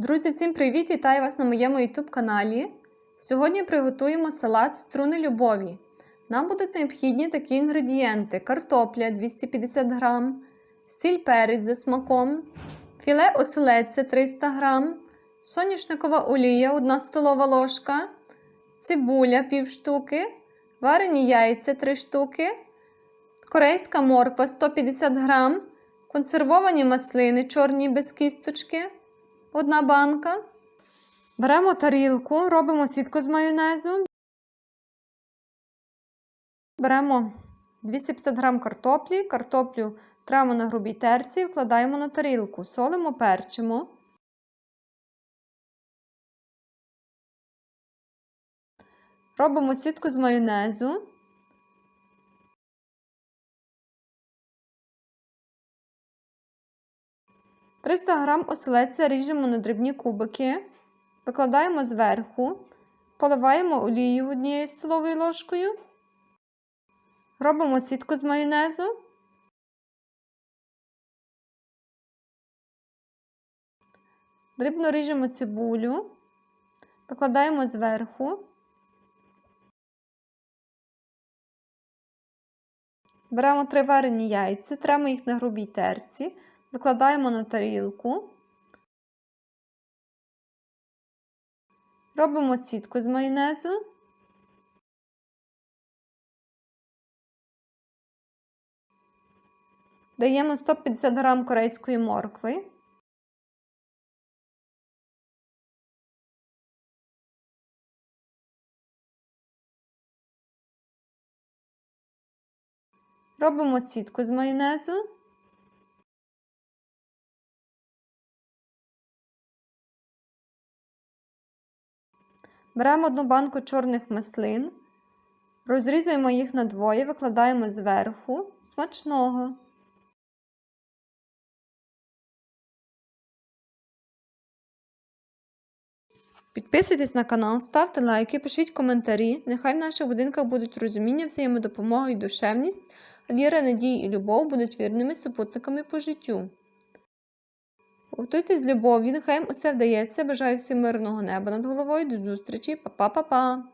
Друзі, всім привіт! Вітаю вас на моєму YouTube каналі. Сьогодні приготуємо салат струни любові. Нам будуть необхідні такі інгредієнти: картопля 250 г, сіль перець за смаком, філе оселедця 300 г, соняшникова олія 1 столова ложка, цибуля пів штуки, варені яйця 3 штуки, корейська морква 150 г, консервовані маслини чорні без кісточки. Одна банка. Беремо тарілку, робимо сітку з майонезу. Беремо 250 г картоплі, картоплю тремо на грубій терці, вкладаємо на тарілку, солимо, перчимо. Робимо сітку з майонезу. Триста грам оселедця ріжемо на дрібні кубики, викладаємо зверху, поливаємо олію однією столовою ложкою, робимо сітку з майонезу, дрібно ріжемо цибулю, викладаємо зверху, беремо три варені яйця, тремо їх на грубій терці. Викладаємо на тарілку, робимо сітку з майонезу, даємо 150 г корейської моркви, робимо сітку з майонезу. Беремо одну банку чорних маслин, розрізуємо їх на двоє, викладаємо зверху смачного. Підписуйтесь на канал, ставте лайки, пишіть коментарі. Нехай в наших будинках будуть розуміння, взаємодопомога і душевність, віра, надія і любов будуть вірними супутниками по життю. Готуйтесь з любов'ю, нехай усе вдається. Бажаю всім мирного неба над головою. До зустрічі, Па-па-па-па!